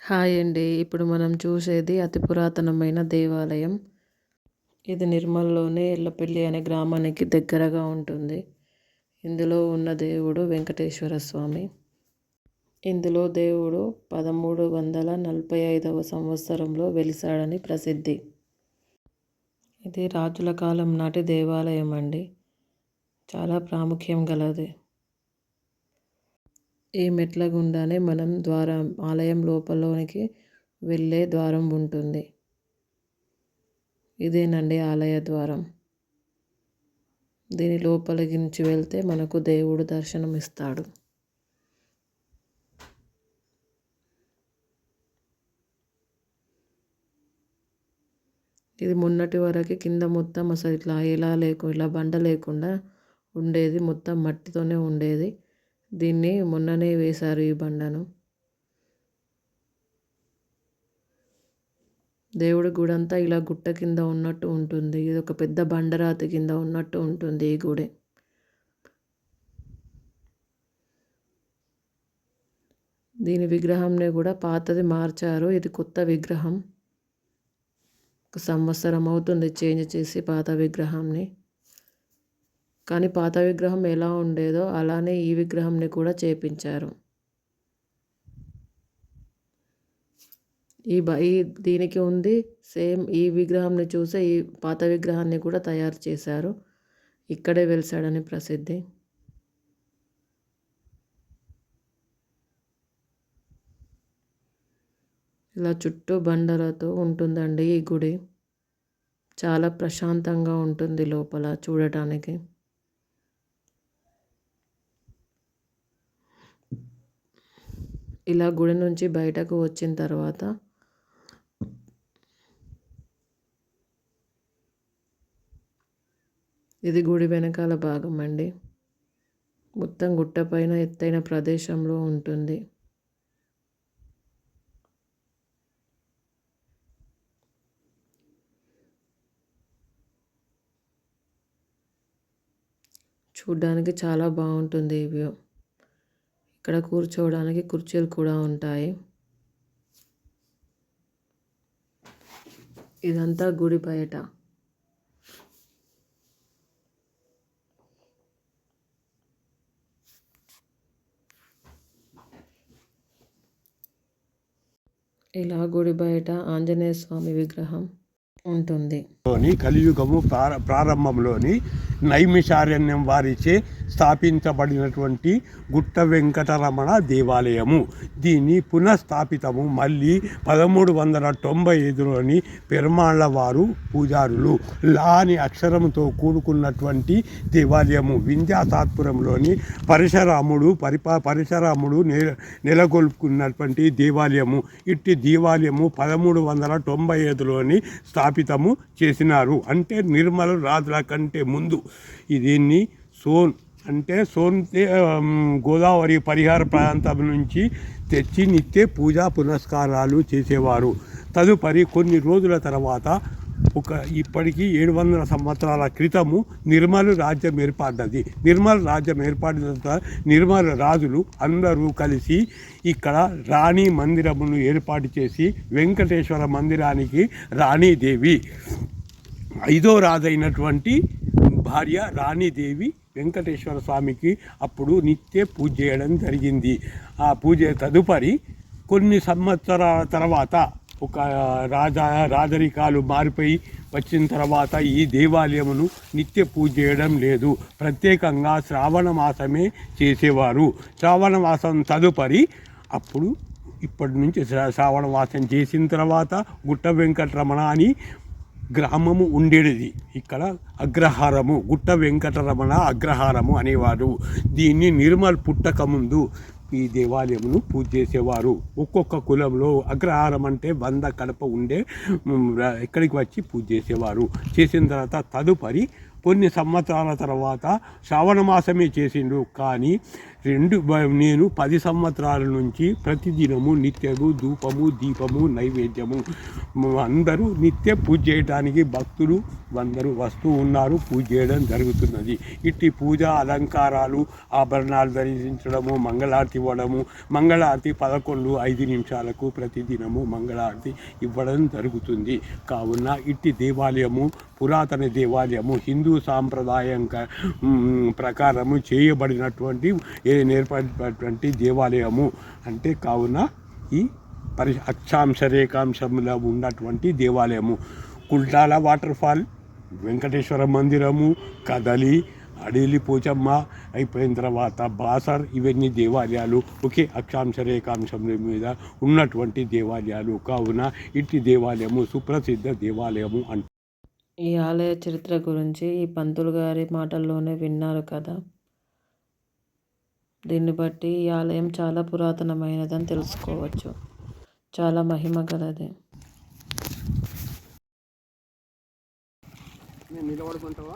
Hi అండి. ఇప్పుడు మనం చూసేది అతి పురాతనమైన దేవాలయం. ఇది నిర్మల్లోనే ఎల్లపల్లి అనే గ్రామానికి దగ్గరగా ఉంటుంది. ఇందులో ఉన్న దేవుడు వెంకటేశ్వర స్వామి. ఇందులో దేవుడు పదమూడు వందల నలభై ఐదవ సంవత్సరంలో వెలిసాడని ప్రసిద్ధి. ఇది రాజుల కాలం నాటి దేవాలయం అండి. చాలా ప్రాముఖ్యం గలది. ఈ మెట్ల గుండానే మనం ద్వారం ఆలయం లోపలోనికి వెళ్ళే ద్వారం ఉంటుంది. ఇదేనండి ఆలయ ద్వారం. దీని లోపలికి నుంచి వెళ్తే మనకు దేవుడు దర్శనం ఇస్తాడు ఇది మొన్నటి వరకు కింద మొత్తం అసలు ఇట్లా ఇలా లేకుండా ఇలా బండ లేకుండా ఉండేది. మొత్తం మట్టితోనే ఉండేది. దీన్ని మొన్ననే వేశారు ఈ బండను. దేవుడి గుడి అంతా ఇలా గుట్ట కింద ఉన్నట్టు ఉంటుంది. ఇది ఒక పెద్ద బండరాతి కింద ఉన్నట్టు ఉంటుంది ఈ గుడి. దీని విగ్రహంని కూడా పాతది మార్చారు. ఇది కొత్త విగ్రహం. ఒక సంవత్సరం అవుతుంది చేంజ్ చేసి పాత విగ్రహాన్ని. కానీ పాత విగ్రహం ఎలా ఉండేదో అలానే ఈ విగ్రహంని కూడా చేపించారు. ఈ బ ఈ దీనికి ఉంది సేమ్ ఈ విగ్రహంని చూసే ఈ పాత విగ్రహాన్ని కూడా తయారు చేశారు. ఇక్కడే వెలిసాడని ప్రసిద్ధి. ఇలా చుట్టూ బండలతో ఉంటుందండి ఈ గుడి. చాలా ప్రశాంతంగా ఉంటుంది లోపల చూడటానికి. ఇలా గుడి నుంచి బయటకు వచ్చిన తర్వాత ఇది గుడి వెనకాల భాగం అండి. మొత్తం గుట్టపైన ఎత్తైన ప్రదేశంలో ఉంటుంది. చూడ్డానికి చాలా బాగుంటుంది ఈ వ్యూ. ఇక్కడ కూర్చోవడానికి కుర్చీలు కూడా ఉంటాయి. ఇదంతా గుడి బయట. ఇలా గుడి బయట ఆంజనేయ స్వామి విగ్రహం ఉంటుంది. కలియుగము ప్రారంభంలోని నైమిషారణ్యం వారిచే స్థాపించబడినటువంటి గుట్ట వెంకటరమణ దేవాలయము. దీన్ని పునఃస్థాపితము. మళ్ళీ పదమూడు వందల తొంభై ఐదులోని పెరుమాళ్ళ వారు పూజారులు. లా అని అక్షరంతో కూడుకున్నటువంటి దేవాలయము. వింధ్యాసాత్పురంలోని పరశురాముడు పరిపా పరశురాముడు నె నెలకొల్పుకున్నటువంటి దేవాలయము. ఇట్టి దేవాలయము పదమూడు వందల తొంభై ఐదులోని స్థాపితము చేసినారు. అంటే నిర్మల రాజుల కంటే ముందు. దీన్ని సోన్ అంటే సోన్ గోదావరి పరిహార ప్రాంతం నుంచి తెచ్చి నిత్య పూజా పునస్కారాలు చేసేవారు. తదుపరి కొన్ని రోజుల తర్వాత ఒక ఇప్పటికీ ఏడు వందల సంవత్సరాల క్రితము నిర్మల్ రాజ్యం ఏర్పడ్డది. నిర్మల్ రాజ్యం ఏర్పడిన నిర్మల్ రాజులు అందరూ కలిసి ఇక్కడ రాణి మందిరమును ఏర్పాటు చేసి వెంకటేశ్వర మందిరానికి రాణీదేవి. ఐదో రాజైనటువంటి భార్య రాణిదేవి వెంకటేశ్వర స్వామికి అప్పుడు నిత్య పూజ చేయడం జరిగింది. ఆ పూజ తదుపరి కొన్ని సంవత్సరాల తర్వాత ఒక రాజా రాజరికాలు మారిపోయి వచ్చిన తర్వాత ఈ దేవాలయమును నిత్య పూజ చేయడం లేదు. ప్రత్యేకంగా శ్రావణ మాసమే చేసేవారు. శ్రావణ మాసం తదుపరి అప్పుడు ఇప్పటి నుంచి శ్రావణ మాసం చేసిన తర్వాత గుట్ట వెంకటరమణ అని గ్రామము ఉండేది ఇక్కడ అగ్రహారము గుట్ట వెంకటరమణ అగ్రహారము అనేవారు. దీన్ని నిర్మల్ పుట్టక ముందు ఈ దేవాలయమును పూజ చేసేవారు. ఒక్కొక్క కులంలో అగ్రహారం అంటే వంద కడప ఉండే ఇక్కడికి వచ్చి పూజ చేసేవారు. చేసిన తర్వాత తదుపరి కొన్ని సంవత్సరాల తర్వాత శ్రావణ మాసమే చేసిండు. కానీ రెండు నేను పది సంవత్సరాల నుంచి ప్రతిదినము నిత్యము ధూపము దీపము నైవేద్యము. అందరూ నిత్య పూజ చేయడానికి భక్తులు అందరూ వస్తూ ఉన్నారు. పూజ చేయడం జరుగుతున్నది. ఇట్టి పూజ అలంకారాలు ఆభరణాలు ధరించడము మంగళారతి ఇవ్వడము మంగళారతి పదకొండు ఐదు నిమిషాలకు ప్రతిదినము మంగళారతి ఇవ్వడం జరుగుతుంది. కావున ఇట్టి దేవాలయము పురాతన దేవాలయము హిందూ సాంప్రదాయం ప్రకారము చేయబడినటువంటి ఏ నేర్పడినటువంటి దేవాలయము అంటే కావున ఈ పరి అక్షాంశ రేఖాంశంలో ఉన్నటువంటి దేవాలయము. కుల్టాల వాటర్ ఫాల్ వెంకటేశ్వర మందిరము కదలి అడేలి పోచమ్మ అయిపోయిన తర్వాత బాసర్ ఇవన్నీ దేవాలయాలు ఒకే అక్షాంశ రేఖాంశం మీద ఉన్నటువంటి దేవాలయాలు. కావున ఇట్టి దేవాలయము సుప్రసిద్ధ దేవాలయము అంట ఈ ఆలయ చరిత్ర గురించి ఈ పంతులు గారి మాటల్లోనే విన్నారు కదా. దీన్ని బట్టి ఈ ఆలయం చాలా పురాతనమైనదని తెలుసుకోవచ్చు. చాలా మహిమ గలది. నిలబడుకుంటావా?